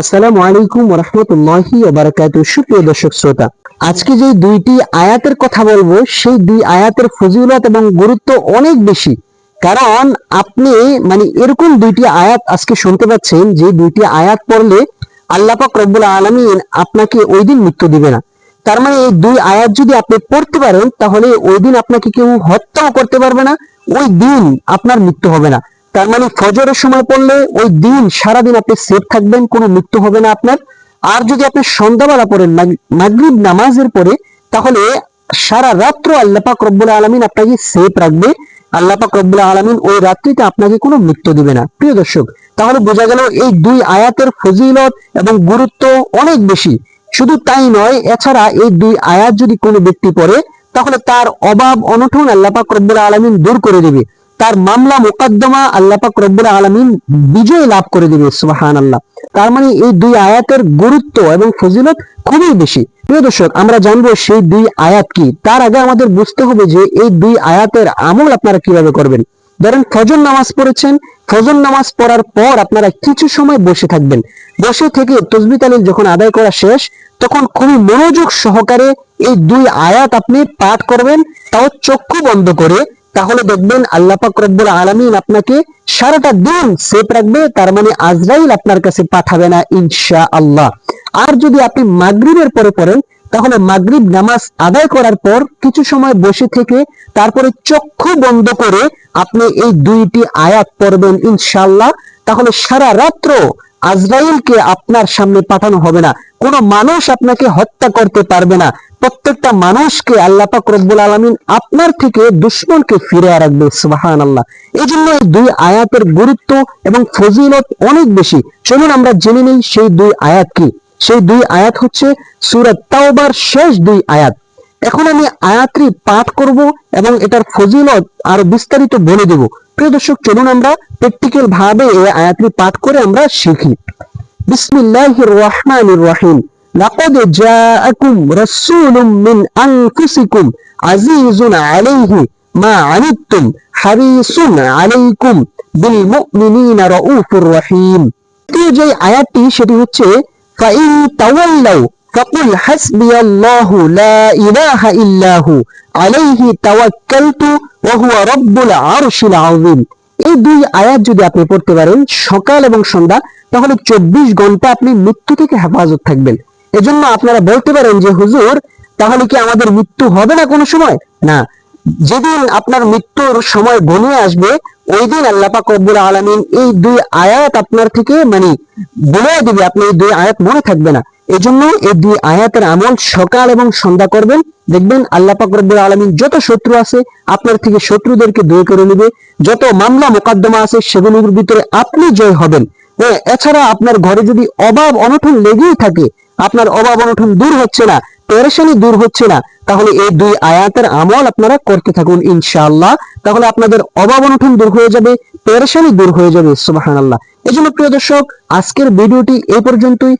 আসসালামু আলাইকুম রহমতুল্লাহি ওবারাকাতু। সুপ্রিয় দর্শক শ্রোতা, আজকে যে দুইটি আয়াতের কথা বলব, সেই দুই আয়াতের ফজিলত এবং গুরুত্ব অনেক বেশি। কারণ আপনি মানে এরকম দুইটি আয়াত আজকে শুনতে পাচ্ছেন, যে দুইটি আয়াত পড়লে আল্লাহ পাক রব্বুল আলামিন আপনাকে ওই দিন মৃত্যু দিবে না। তার মানে এই দুই আয়াত যদি আপনি পড়তে পারেন, তাহলে ওই দিন আপনাকে কেউ হত্যাও করতে পারবে না, ওই দিন আপনার মৃত্যু হবে না। তার মানে ফজরের সময় পড়লে ওই দিন, সারাদিন আপনি সেফ থাকবেন, কোনো মৃত্যু হবে না আপনার। আর যদি আপনি সন্ধ্যাবেলা পড়েন মাগরিব নামাজের পরে, তাহলে সারা রাত্র আল্লাহ পাক রব্বুল আলমিন আপনাকে সেফ রাখবে। আল্লাহ পাক রব্বুল আলমিন ওই রাত্রিতে আপনাকে কোনো মৃত্যু দিবে না। প্রিয় দর্শক, তাহলে বোঝা গেল এই দুই আয়াতের ফজিলত এবং গুরুত্ব অনেক বেশি। শুধু তাই নয়, এছাড়া এই দুই আয়াত যদি কোনো ব্যক্তি পড়ে, তাহলে তার অভাব অনঠন আল্লাহ পাক রব্বুল আলমিন দূর করে দিবে। তার মামলা মোকদ্দমা আল্লাহ পাক রব্বুল আলমিন বিজয় লাভ করে দিবে সুবাহান আল্লাহ তার মানে এই দুই আয়াতের গুরুত্ব এবং ফজিলত খুবই বেশি। প্রিয় দর্শক, আমরা জানব সেই দুই আয়াত কি? তার আগে আমাদের বুঝতে হবে যে এই দুই আয়াতের আমল আপনারা কীভাবে করবেন। ধরেন, ফজর নামাজ পড়েছেন, ফজর নামাজ পড়ার পর আপনারা কিছু সময় বসে থাকবেন। বসে থেকে তসবি তালিল যখন আদায় করা শেষ, তখন খুবই মনোযোগ সহকারে এই দুই আয়াত আপনি পাঠ করবেন, তাও চক্ষু বন্ধ করে তাহলে দেখবেন আল্লাহ পাক রব্বুল আলামিন আপনাকে সারাটা দিন সেফ রাখবে, তার মানে আজরাইল আপনার কাছে পাঠাবে না ইনশা আল্লাহ আর যদি আপনি মাগরিবের পরে পড়েন, তাহলে মাগরিব নামাজ আদায় করার পর কিছু সময় বসে থেকে তারপরে চক্ষু বন্ধ করে আপনি এই দুইটি আয়াত পড়বেন ইনশাআল্লাহ। তাহলে সারা রাত্র আজরাইলকে আপনার সামনে পাঠানো হবে না। কোনো মানুষ আপনাকে হত্যা করতে পারবে না। প্রত্যেকটা মানুষকে আল্লাহ পাক রব্বুল আলমিন আপনার থেকে দুশ্মনকে ফিরে রাখবে সুবাহান আল্লাহ এই জন্য এই দুই আয়াতের গুরুত্ব এবং ফজিলত অনেক বেশি। চলুন আমরা জেনে নিই সেই দুই আয়াত কি। সেই দুই আয়াত হচ্ছে সুরত তাওবার শেষ দুই আয়াত। এখন আমি আয়াতটি পাঠ করব এবং এটার ফজিলত আরও বিস্তারিত বলে দেব। প্রিয় দর্শক, চলুন আমরা প্র্যাকটিক্যাল ভাবে এই আয়াতটি পাঠ করে আমরা শিখি। বিসমিল্লাহির রহমানির রহিম। لقد جاءكم رسول من أنفسكم عزيز عليه ما عنتم حريص عليكم بالمؤمنين رؤوف رحيم যে আয়াতটি সেটি হচ্ছে فإن تولوا فقل حسبي الله لا إله إلا هو عليه توكلت وهو رب العرش العظيم এই দুই আয়াত যদি আপনি পড়তে পারেন সকাল এবং সন্ধ্যা তাহলে চব্বিশ ঘন্টা আপনি মৃত্যু থেকে হেফাজত থাকবেন এজন্য আপনারা বলতে পারেন যে, হুজুর, তাহলে কি আমাদের মৃত্যু হবে না কোনো সময়? না। যেদিন আপনার মৃত্যুর সময় ঘনিয়ে আসবে, ওই দিন আল্লাহ পাক রব্বুল আলামিন এই দুই আয়াত আপনার থেকে মানে বলে দিবে আপনি এই দুই আয়াত মনে থাকবে না। এই এজন্য এই দুই আয়াতের আমল সকাল এবং সন্ধ্যা করবেন। দেখবেন আল্লাহ রব্বুল আলামিন যত শত্রু আছে, আপনার থেকে শত্রুদেরকে দূর করে নেবে। যত মামলা মোকদ্দমা আছে, সেগুলোর ভিতরে আপনি জয় হবেন। হ্যাঁ এছাড়া আপনার ঘরে যদি অভাব, অনটন লেগেই থাকে আপনার অভাব অনটন দূর হচ্ছে না, পেরেশানি দূর হচ্ছে না, তাহলে এই দুই আয়াতের আমল আপনারা করতে থাকুন ইনশাআল্লাহ। তাহলে আপনাদের অভাব অনটন দূর হয়ে যাবে, পেরেশানি দূর হয়ে যাবে সুবাহান আল্লাহ এই জন্য প্রিয় দর্শক, আজকের ভিডিওটি এই পর্যন্তই।